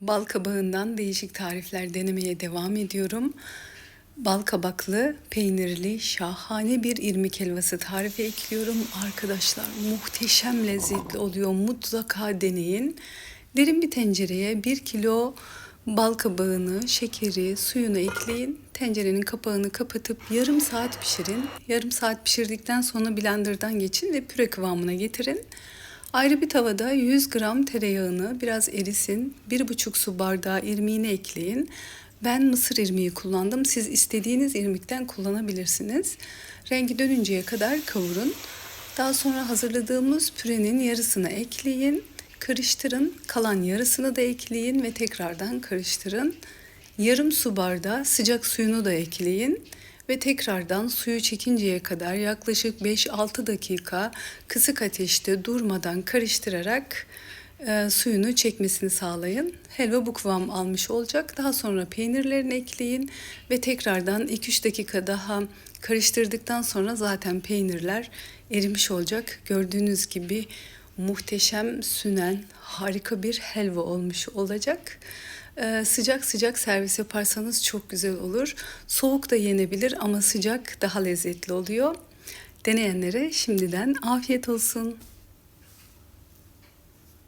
Bal kabağından değişik tarifler denemeye devam ediyorum. Bal kabaklı, peynirli, şahane bir irmik helvası tarifi ekliyorum. Arkadaşlar muhteşem lezzetli oluyor. Mutlaka deneyin. Derin bir tencereye 1 kilo bal kabağını, şekeri, suyunu ekleyin. Tencerenin kapağını kapatıp yarım saat pişirin. Yarım saat pişirdikten sonra blenderdan geçin ve püre kıvamına getirin. Ayrı bir tavada 100 gram tereyağını biraz erisin. 1,5 su bardağı irmiğini ekleyin. Ben mısır irmiği kullandım. Siz istediğiniz irmikten kullanabilirsiniz. Rengi dönünceye kadar kavurun. Daha sonra hazırladığımız pürenin yarısını ekleyin. Karıştırın. Kalan yarısını da ekleyin ve tekrardan karıştırın. Yarım su bardağı sıcak suyunu da ekleyin ve tekrardan suyu çekinceye kadar yaklaşık 5-6 dakika kısık ateşte durmadan karıştırarak e, suyunu çekmesini sağlayın. Helva bu kıvam almış olacak. Daha sonra peynirlerini ekleyin ve tekrardan 2-3 dakika daha karıştırdıktan sonra zaten peynirler erimiş olacak. Gördüğünüz gibi muhteşem sünen harika bir helva olmuş olacak. Ee, sıcak sıcak servis yaparsanız çok güzel olur. Soğuk da yenebilir ama sıcak daha lezzetli oluyor. Deneyenlere şimdiden afiyet olsun.